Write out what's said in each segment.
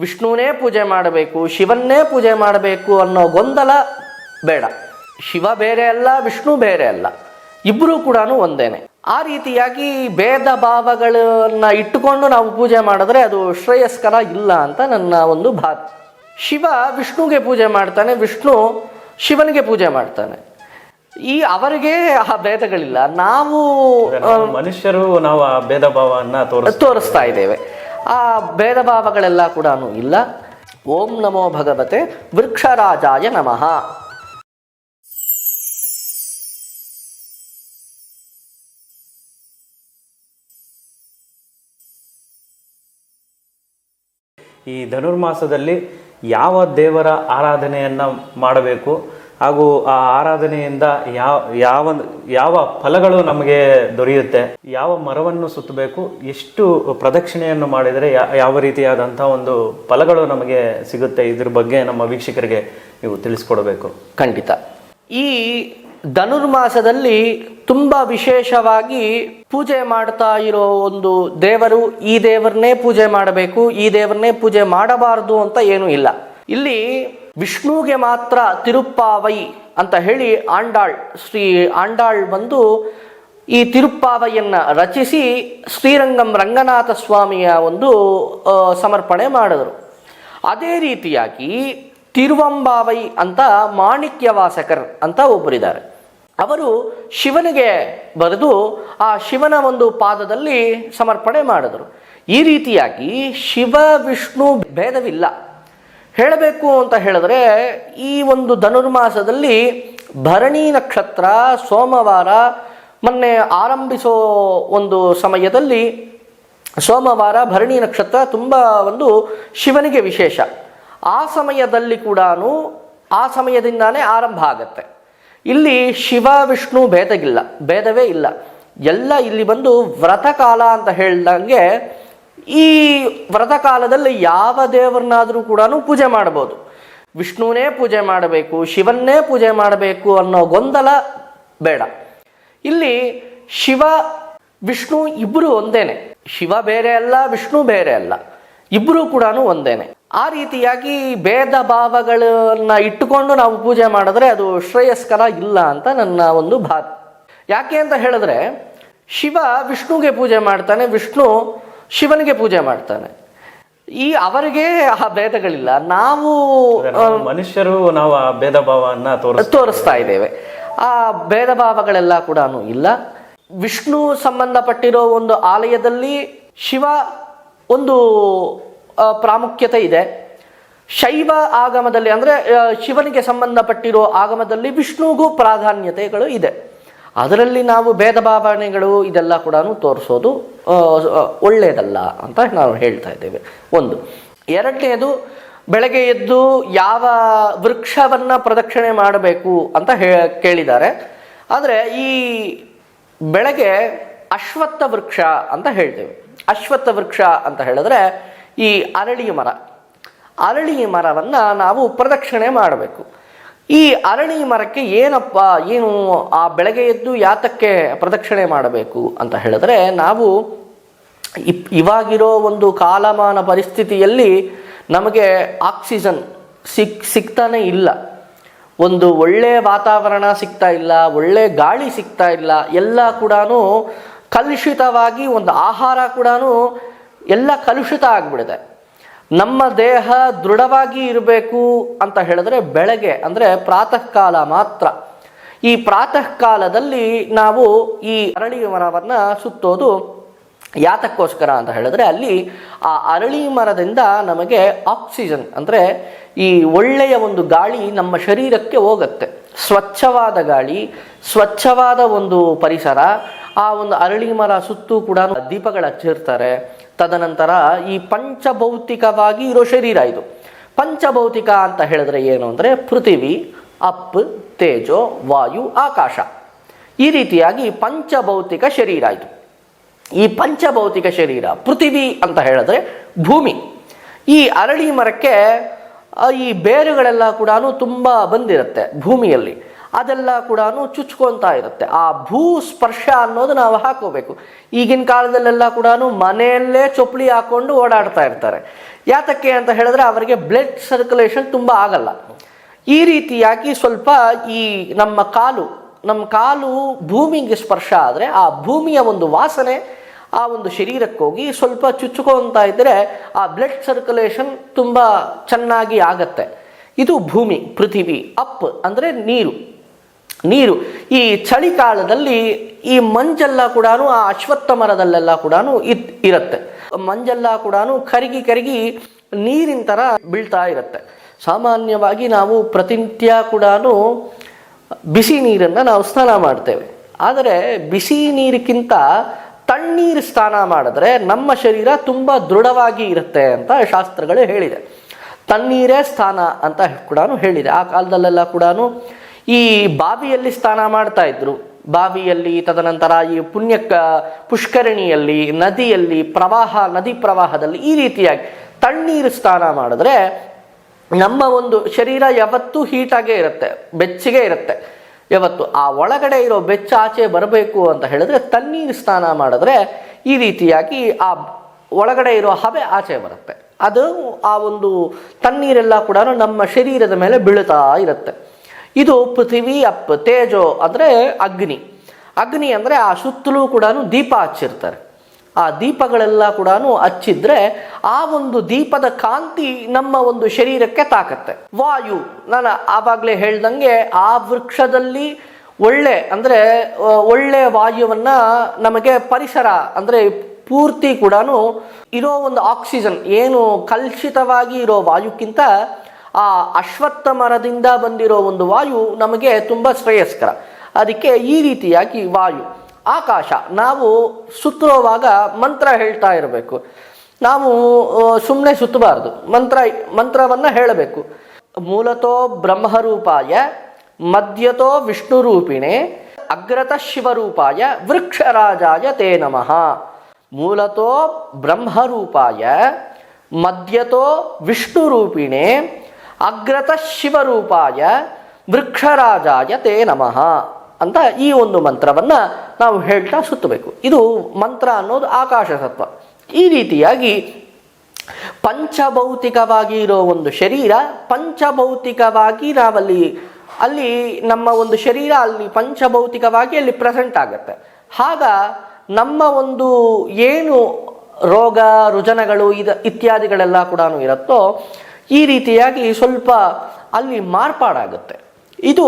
ವಿಷ್ಣುವನ್ನೇ ಪೂಜೆ ಮಾಡಬೇಕು ಶಿವನ್ನೇ ಪೂಜೆ ಮಾಡಬೇಕು ಅನ್ನೋ ಗೊಂದಲ ಬೇಡ. ಶಿವ ಬೇರೆ ಅಲ್ಲ ವಿಷ್ಣು ಬೇರೆ ಅಲ್ಲ. ಇಬ್ಬರೂ ಕೂಡ ಒಂದೇನೆ. ಆ ರೀತಿಯಾಗಿ ಭೇದ ಭಾವಗಳನ್ನ ಇಟ್ಟುಕೊಂಡು ನಾವು ಪೂಜೆ ಮಾಡಿದ್ರೆ ಅದು ಶ್ರೇಯಸ್ಕರ ಇಲ್ಲ ಅಂತ ನನ್ನ ಒಂದು ಭಾವ ಶಿವ ವಿಷ್ಣುಗೆ ಪೂಜೆ ಮಾಡ್ತಾನೆ ವಿಷ್ಣು ಶಿವನಿಗೆ ಪೂಜೆ ಮಾಡ್ತಾನೆ. ಈ ಅವರಿಗೆ ಆ ಭೇದಗಳಿಲ್ಲ. ನಾವು ಮನುಷ್ಯರು ನಾವು ಆ ಭೇದ ಭಾವವನ್ನು ತೋರಿಸ್ ತೋರಿಸ್ತಾ ಇದ್ದೇವೆ. ಆ ಭೇದ ಭಾವಗಳೆಲ್ಲ ಕೂಡ ಇಲ್ಲ. ಓಂ ನಮೋ ಭಗವತೆ ವೃಕ್ಷರಾಜಾಯ ನಮಃ. ಈ ಧನುರ್ಮಾಸದಲ್ಲಿ ಯಾವ ದೇವರ ಆರಾಧನೆಯನ್ನು ಮಾಡಬೇಕು? ಹಾಗೂ ಆ ಆರಾಧನೆಯಿಂದ ಯಾವ ಯಾವ ಯಾವ ಫಲಗಳು ನಮಗೆ ದೊರೆಯುತ್ತೆ, ಯಾವ ಮರವನ್ನು ಸುತ್ತಬೇಕು, ಎಷ್ಟು ಪ್ರದಕ್ಷಿಣೆಯನ್ನು ಮಾಡಿದರೆ ಯಾವ ರೀತಿಯಾದಂಥ ಒಂದು ಫಲಗಳು ನಮಗೆ ಸಿಗುತ್ತೆ ಇದ್ರ ಬಗ್ಗೆ ನಮ್ಮ ವೀಕ್ಷಕರಿಗೆ ನೀವು ತಿಳಿಸ್ಕೊಡಬೇಕು. ಖಂಡಿತ. ಈ ಧನುರ್ಮಾಸದಲ್ಲಿ ತುಂಬ ವಿಶೇಷವಾಗಿ ಪೂಜೆ ಮಾಡ್ತಾ ಇರೋ ಒಂದು ದೇವರು ಈ ದೇವರನ್ನೇ ಪೂಜೆ ಮಾಡಬೇಕು, ಈ ದೇವರನ್ನೇ ಪೂಜೆ ಮಾಡಬಾರದು ಅಂತ ಏನೂ ಇಲ್ಲ. ಇಲ್ಲಿ ವಿಷ್ಣುಗೆ ಮಾತ್ರ ತಿರುಪ್ಪಾವೈ ಅಂತ ಹೇಳಿ ಆಂಡಾಳ್, ಶ್ರೀ ಆಂಡಾಳ್ ಬಂದು ಈ ತಿರುಪ್ಪಾವೈಯನ್ನ ರಚಿಸಿ ಶ್ರೀರಂಗಂ ರಂಗನಾಥ ಸ್ವಾಮಿಯ ಒಂದು ಸಮರ್ಪಣೆ ಮಾಡಿದರು. ಅದೇ ರೀತಿಯಾಗಿ ತಿರುವಂಬಾವೈ ಅಂತ ಮಾಣಿಕ್ಯವಾಸಕರ್ ಅಂತ ಒಬ್ಬರಿದ್ದಾರೆ. ಅವರು ಶಿವನಿಗೆ ಬರೆದು ಆ ಶಿವನ ಒಂದು ಪಾದದಲ್ಲಿ ಸಮರ್ಪಣೆ ಮಾಡಿದರು. ಈ ರೀತಿಯಾಗಿ ಶಿವ, ವಿಷ್ಣು ಭೇದವಿಲ್ಲ. ಹೇಳಬೇಕು ಅಂತ ಹೇಳಿದ್ರೆ, ಈ ಒಂದು ಧನುರ್ಮಾಸದಲ್ಲಿ ಭರಣಿ ನಕ್ಷತ್ರ ಸೋಮವಾರ ಮೊನ್ನೆ ಆರಂಭಿಸೋ ಒಂದು ಸಮಯದಲ್ಲಿ ಸೋಮವಾರ ಭರಣಿ ನಕ್ಷತ್ರ ತುಂಬ ಒಂದು ಶಿವನಿಗೆ ವಿಶೇಷ. ಆ ಸಮಯದಲ್ಲಿ ಕೂಡ ಆ ಸಮಯದಿಂದಾನೇ ಆರಂಭ ಆಗತ್ತೆ. ಇಲ್ಲಿ ಶಿವ, ವಿಷ್ಣು ಭೇದಗಿಲ್ಲ, ಭೇದವೇ ಇಲ್ಲ. ಎಲ್ಲ ಇಲ್ಲಿ ಬಂದು ವ್ರತಕಾಲ ಅಂತ ಹೇಳ್ದಂಗೆ ಈ ವ್ರತ ಕಾಲದಲ್ಲಿ ಯಾವ ದೇವರನ್ನಾದರೂ ಕೂಡ ಪೂಜೆ ಮಾಡ್ಬೋದು ವಿಷ್ಣುವೇ ಪೂಜೆ ಮಾಡಬೇಕು, ಶಿವನ್ನೇ ಪೂಜೆ ಮಾಡಬೇಕು ಅನ್ನೋ ಗೊಂದಲ ಬೇಡ. ಇಲ್ಲಿ ಶಿವ, ವಿಷ್ಣು ಇಬ್ಬರು ಒಂದೇನೆ. ಶಿವ ಬೇರೆ ಅಲ್ಲ, ವಿಷ್ಣು ಬೇರೆ ಅಲ್ಲ. ಇಬ್ಬರೂ ಕೂಡ ಒಂದೇನೆ. ಆ ರೀತಿಯಾಗಿ ಭೇದ ಭಾವಗಳನ್ನ ಇಟ್ಟುಕೊಂಡು ನಾವು ಪೂಜೆ ಮಾಡಿದ್ರೆ ಅದು ಶ್ರೇಯಸ್ಕರ ಇಲ್ಲ ಅಂತ ನನ್ನ ಒಂದು ಭಾವ ಯಾಕೆ ಅಂತ ಹೇಳಿದ್ರೆ, ಶಿವ ವಿಷ್ಣುಗೆ ಪೂಜೆ ಮಾಡ್ತಾನೆ, ವಿಷ್ಣು ಶಿವನಿಗೆ ಪೂಜೆ ಮಾಡ್ತಾನೆ. ಈ ಅವರಿಗೆ ಆ ಭೇದಗಳಿಲ್ಲ. ನಾವು ಮನುಷ್ಯರು ನಾವು ಆ ಭೇದ ಭಾವವನ್ನು ತೋರಿಸ್ ತೋರಿಸ್ತಾ ಇದ್ದೇವೆ. ಆ ಭೇದ ಭಾವಗಳೆಲ್ಲ ಕೂಡ ಇಲ್ಲ. ವಿಷ್ಣು ಸಂಬಂಧಪಟ್ಟಿರೋ ಒಂದು ಆಲಯದಲ್ಲಿ ಶಿವ ಒಂದು ಪ್ರಾಮುಖ್ಯತೆ ಇದೆ. ಶೈವ ಆಗಮದಲ್ಲಿ ಅಂದರೆ ಶಿವನಿಗೆ ಸಂಬಂಧಪಟ್ಟಿರೋ ಆಗಮದಲ್ಲಿ ವಿಷ್ಣುಗೂ ಪ್ರಾಧಾನ್ಯತೆಗಳು ಇದೆ. ಅದರಲ್ಲಿ ನಾವು ಭೇದ ಭಾವನೆಗಳು ಇದೆಲ್ಲ ಕೂಡ ತೋರಿಸೋದು ಒಳ್ಳೆಯದಲ್ಲ ಅಂತ ನಾವು ಹೇಳ್ತಾ ಇದ್ದೇವೆ. ಒಂದು. ಎರಡನೇದು, ಬೆಳಗ್ಗೆ ಎದ್ದು ಯಾವ ವೃಕ್ಷವನ್ನು ಪ್ರದಕ್ಷಿಣೆ ಮಾಡಬೇಕು ಅಂತ ಹೇ, ಕೇಳಿದ್ದಾರೆ. ಆದರೆ ಈ ಬೆಳಗ್ಗೆ ಅಶ್ವತ್ಥ ವೃಕ್ಷ ಅಂತ ಹೇಳ್ತೇವೆ. ಅಶ್ವತ್ಥ ವೃಕ್ಷ ಅಂತ ಹೇಳಿದ್ರೆ ಈ ಅರಳಿ ಮರ. ಅರಳಿ ಮರವನ್ನು ನಾವು ಪ್ರದಕ್ಷಿಣೆ ಮಾಡಬೇಕು. ಈ ಅರಳಿ ಮರಕ್ಕೆ ಏನಪ್ಪ, ಏನು ಆ ಬೆಳಗ್ಗೆ ಎದ್ದು ಯಾತಕ್ಕೆ ಪ್ರದಕ್ಷಿಣೆ ಮಾಡಬೇಕು ಅಂತ ಹೇಳಿದ್ರೆ ನಾವು ಇಪ್ ಇವಾಗಿರೋ ಒಂದು ಕಾಲಮಾನ ಪರಿಸ್ಥಿತಿಯಲ್ಲಿ ನಮಗೆ ಆಕ್ಸಿಜನ್ ಸಿಕ್, ಸಿಗ್ತಾನೆ ಇಲ್ಲ. ಒಂದು ಒಳ್ಳೆಯ ವಾತಾವರಣ ಸಿಗ್ತಾ ಇಲ್ಲ, ಒಳ್ಳೆ ಗಾಳಿ ಸಿಗ್ತಾ ಇಲ್ಲ, ಎಲ್ಲ ಕೂಡ ಕಲುಷಿತವಾಗಿ ಒಂದು ಆಹಾರ ಕೂಡ ಎಲ್ಲ ಕಲುಷಿತ ಆಗಿಬಿಡಿದೆ ನಮ್ಮ ದೇಹ ದೃಢವಾಗಿ ಇರಬೇಕು ಅಂತ ಹೇಳಿದ್ರೆ ಬೆಳಗ್ಗೆ, ಅಂದರೆ ಪ್ರಾತಃ ಕಾಲ ಮಾತ್ರ. ಈ ಪ್ರಾತಃ ಕಾಲದಲ್ಲಿ ನಾವು ಈ ಅರಳಿ ಮರವನ್ನು ಸುತ್ತೋದು ಯಾತಕ್ಕೋಸ್ಕರ ಅಂತ ಹೇಳಿದ್ರೆ ಅಲ್ಲಿ ಆ ಅರಳಿ ಮರದಿಂದ ನಮಗೆ ಆಕ್ಸಿಜನ್ ಅಂದರೆ ಈ ಒಳ್ಳೆಯ ಒಂದು ಗಾಳಿ ನಮ್ಮ ಶರೀರಕ್ಕೆ ಹೋಗುತ್ತೆ. ಸ್ವಚ್ಛವಾದ ಗಾಳಿ, ಸ್ವಚ್ಛವಾದ ಒಂದು ಪರಿಸರ, ಆ ಒಂದು ಅರಳಿ ಮರ ಸುತ್ತೂ ಕೂಡ ದೀಪಗಳು ಹಚ್ಚಿರ್ತಾರೆ. ತದನಂತರ ಈ ಪಂಚಭೌತಿಕವಾಗಿ ಇರೋ ಶರೀರ ಇದು. ಪಂಚಭೌತಿಕ ಅಂತ ಹೇಳಿದ್ರೆ ಏನು ಅಂದರೆ ಪೃಥಿವಿ, ಅಪ್, ತೇಜೋ, ವಾಯು, ಆಕಾಶ. ಈ ರೀತಿಯಾಗಿ ಪಂಚಭೌತಿಕ ಶರೀರ ಇದು. ಈ ಪಂಚಭೌತಿಕ ಶರೀರ, ಪೃಥಿವಿ ಅಂತ ಹೇಳಿದ್ರೆ ಭೂಮಿ. ಈ ಅರಳಿ ಮರಕ್ಕೆ ಈ ಬೇರುಗಳೆಲ್ಲ ಕೂಡ ತುಂಬ ಬಂದಿರುತ್ತೆ ಭೂಮಿಯಲ್ಲಿ. ಅದೆಲ್ಲ ಕೂಡ ಚುಚ್ಕೊತಾ ಇರುತ್ತೆ. ಆ ಭೂ ಸ್ಪರ್ಶ ಅನ್ನೋದು ನಾವು ಹಾಕೋಬೇಕು. ಈಗಿನ ಕಾಲದಲ್ಲೆಲ್ಲ ಕೂಡ ಮನೆಯಲ್ಲೇ ಚೊಪ್ಪಲಿ ಹಾಕೊಂಡು ಓಡಾಡ್ತಾ ಇರ್ತಾರೆ. ಯಾತಕ್ಕೆ ಅಂತ ಹೇಳಿದ್ರೆ ಅವರಿಗೆ ಬ್ಲಡ್ ಸರ್ಕ್ಯುಲೇಷನ್ ತುಂಬ ಆಗಲ್ಲ. ಈ ರೀತಿಯಾಗಿ ಸ್ವಲ್ಪ ಈ ನಮ್ಮ ಕಾಲು ನಮ್ಮ ಕಾಲು ಭೂಮಿಗೆ ಸ್ಪರ್ಶ ಆದರೆ ಆ ಭೂಮಿಯ ಒಂದು ವಾಸನೆ ಆ ಒಂದು ಶರೀರಕ್ಕೋಗಿ ಸ್ವಲ್ಪ ಚುಚ್ಚುಕೊಂತ ಇದ್ದರೆ ಆ ಬ್ಲಡ್ ಸರ್ಕ್ಯುಲೇಷನ್ ತುಂಬ ಚೆನ್ನಾಗಿ ಆಗತ್ತೆ. ಇದು ಭೂಮಿ, ಪೃಥಿವಿ, ಅಪ್ ಅಂದರೆ ನೀರು. ನೀರು. ಈ ಚಳಿಗಾಲದಲ್ಲಿ ಈ ಮಂಜೆಲ್ಲ ಕೂಡ ಆ ಅಶ್ವತ್ಥ ಮರದಲ್ಲೆಲ್ಲ ಕೂಡ ಇರುತ್ತೆ. ಮಂಜೆಲ್ಲ ಕೂಡ ಕರಗಿ ಕರಗಿ ನೀರಿನ ಥರ ಬೀಳ್ತಾ ಇರುತ್ತೆ. ಸಾಮಾನ್ಯವಾಗಿ ನಾವು ಪ್ರತಿನಿತ್ಯ ಕೂಡ ಬಿಸಿ ನೀರನ್ನು ನಾವು ಸ್ನಾನ ಮಾಡ್ತೇವೆ. ಆದರೆ ಬಿಸಿ ನೀರಿಗಿಂತ ತಣ್ಣೀರು ಸ್ನಾನ ಮಾಡಿದ್ರೆ ನಮ್ಮ ಶರೀರ ತುಂಬ ದೃಢವಾಗಿ ಇರುತ್ತೆ ಅಂತ ಶಾಸ್ತ್ರಗಳು ಹೇಳಿದೆ. ತಣ್ಣೀರೇ ಸ್ನಾನ ಅಂತ ಕೂಡ ಹೇಳಿದೆ. ಆ ಕಾಲದಲ್ಲೆಲ್ಲ ಕೂಡ ಈ ಬಾವಿಯಲ್ಲಿ ಸ್ನಾನ ಮಾಡ್ತಾ ಇದ್ರು. ಬಾವಿಯಲ್ಲಿ ತದನಂತರ ಈ ಪುಣ್ಯ ಪುಷ್ಕರಣಿಯಲ್ಲಿ, ನದಿಯಲ್ಲಿ, ಪ್ರವಾಹ, ನದಿ ಪ್ರವಾಹದಲ್ಲಿ ಈ ರೀತಿಯಾಗಿ ತಣ್ಣೀರು ಸ್ನಾನ ಮಾಡಿದ್ರೆ ನಮ್ಮ ಒಂದು ಶರೀರ ಯಾವತ್ತೂ ಹೀಟಾಗೇ ಇರುತ್ತೆ, ಬೆಚ್ಚಗೆ ಇರುತ್ತೆ. ಯಾವತ್ತು ಆ ಒಳಗಡೆ ಇರೋ ಬೆಚ್ಚ ಆಚೆ ಬರಬೇಕು ಅಂತ ಹೇಳಿದ್ರೆ ತಣ್ಣೀರು ಸ್ನಾನ ಮಾಡಿದ್ರೆ ಈ ರೀತಿಯಾಗಿ ಆ ಒಳಗಡೆ ಇರೋ ಹಬೆ ಆಚೆ ಬರುತ್ತೆ. ಅದು ಆ ಒಂದು ತಣ್ಣೀರೆಲ್ಲ ಕೂಡ ನಮ್ಮ ಶರೀರದ ಮೇಲೆ ಬೀಳ್ತಾ ಇರುತ್ತೆ. ಇದು ಪೃಥ್ವಿ ಅಪ್ ತೇಜೋ ಅಂದರೆ ಅಗ್ನಿ. ಅಗ್ನಿ ಅಂದರೆ ಆ ಸುತ್ತಲೂ ಕೂಡ ದೀಪ ಹಚ್ಚಿರ್ತಾರೆ. ಆ ದೀಪಗಳೆಲ್ಲ ಕೂಡ ಹಚ್ಚಿದ್ರೆ ಆ ಒಂದು ದೀಪದ ಕಾಂತಿ ನಮ್ಮ ಒಂದು ಶರೀರಕ್ಕೆ ತಾಕತ್ತೆ. ವಾಯು, ನಾನು ಆವಾಗಲೇ ಹೇಳ್ದಂಗೆ ಆ ವೃಕ್ಷದಲ್ಲಿ ಒಳ್ಳೆ, ಅಂದರೆ ಒಳ್ಳೆ ವಾಯುವನ್ನ ನಮಗೆ ಪರಿಸರ, ಅಂದರೆ, ಪೂರ್ತಿ ಕೂಡ ಇರೋ ಒಂದು ಆಕ್ಸಿಜನ್, ಏನು ಕಲುಷಿತವಾಗಿ ಇರೋ ವಾಯುಕ್ಕಿಂತ ಆ ಅಶ್ವತ್ಥ ಮರದಿಂದ ಬಂದಿರೋ ಒಂದು ವಾಯು ನಮಗೆ ತುಂಬ ಶ್ರೇಯಸ್ಕರ. ಅದಕ್ಕೆ ಈ ರೀತಿಯಾಗಿ ವಾಯು. ಆಕಾಶ. ನಾವು ಸುತ್ತುವಾಗ ಮಂತ್ರ ಹೇಳ್ತಾ ಇರಬೇಕು. ನಾವು ಸುಮ್ಮನೆ ಸುತ್ತಬಾರ್ದು. ಮಂತ್ರ, ಮಂತ್ರವನ್ನು ಹೇಳಬೇಕು. ಮೂಲತೋ ಬ್ರಹ್ಮರೂಪಾಯ, ಮಧ್ಯತೋ ವಿಷ್ಣುರೂಪಿಣೆ, ಅಗ್ರತ ಶಿವರೂಪಾಯ, ವೃಕ್ಷರಾಜಾಯ ತೇ ನಮಃ. ಮೂಲತೋ ಬ್ರಹ್ಮರೂಪಾಯ, ಮಧ್ಯತೋ ವಿಷ್ಣುರೂಪಿಣೆ, ಅಗ್ರತ ಶಿವರೂಪಾಯ, ವೃಕ್ಷರಾಜಾಯ ತೇ ನಮಃ. ಅಂತ ಈ ಒಂದು ಮಂತ್ರವನ್ನು ನಾವು ಹೇಳ್ತಾ ಸುತ್ತಬೇಕು. ಇದು ಮಂತ್ರ ಅನ್ನೋದು ಆಕಾಶ ತತ್ವ. ಈ ರೀತಿಯಾಗಿ ಪಂಚಭೌತಿಕವಾಗಿ ಇರೋ ಒಂದು ಶರೀರ ಪಂಚಭೌತಿಕವಾಗಿ ನಾವಲ್ಲಿ, ಅಲ್ಲಿ ನಮ್ಮ ಒಂದು ಶರೀರ ಅಲ್ಲಿ ಪಂಚಭೌತಿಕವಾಗಿ ಅಲ್ಲಿ ಪ್ರೆಸೆಂಟ್ ಆಗುತ್ತೆ. ಆಗ ನಮ್ಮ ಒಂದು ಏನು ರೋಗ, ರುಜನಗಳು ಇದ, ಇತ್ಯಾದಿಗಳೆಲ್ಲ ಕೂಡ ಇರುತ್ತೋ, ಈ ರೀತಿಯಾಗಿ ಸ್ವಲ್ಪ ಅಲ್ಲಿ ಮಾರ್ಪಾಡಾಗುತ್ತೆ. ಇದು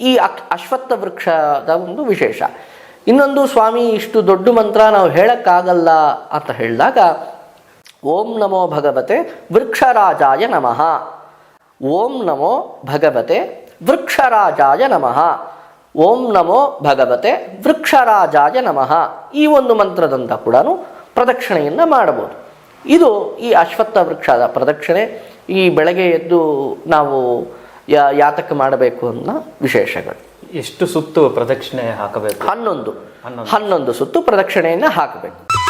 ಈ ಅಶ್ವತ್ಥ ವೃಕ್ಷದ ಒಂದು ವಿಶೇಷ. ಇನ್ನೊಂದು, ಸ್ವಾಮಿ, ಇಷ್ಟು ದೊಡ್ಡ ಮಂತ್ರ ನಾವು ಹೇಳಕ್ಕಾಗಲ್ಲ ಅಂತ ಹೇಳಿದಾಗ, ಓಂ ನಮೋ ಭಗವತೆ ವೃಕ್ಷರಾಜಾಯ ನಮಃ. ಓಂ ನಮೋ ಭಗವತೆ ವೃಕ್ಷರಾಜಾಯ ನಮಃ. ಓಂ ನಮೋ ಭಗವತೆ ವೃಕ್ಷರಾಜಾಯ ನಮಃ. ಈ ಒಂದು ಮಂತ್ರದಂತ ಕೂಡ ಪ್ರದಕ್ಷಿಣೆಯನ್ನು ಮಾಡಬಹುದು. ಇದು ಈ ಅಶ್ವತ್ಥ ವೃಕ್ಷದ ಪ್ರದಕ್ಷಿಣೆ. ಈ ಬೆಳಗ್ಗೆ ಎದ್ದು ನಾವು ಯಾ ಯಾತಕ್ಕೆ ಮಾಡಬೇಕು ಅನ್ನೋ ವಿಶೇಷಗಳು. ಎಷ್ಟು ಸುತ್ತು ಪ್ರದಕ್ಷಿಣೆ ಹಾಕಬೇಕು? ಹನ್ನೊಂದು. ಹನ್ನೊಂದು. ಹನ್ನೊಂದು ಸುತ್ತು ಪ್ರದಕ್ಷಿಣೆಯನ್ನು ಹಾಕಬೇಕು.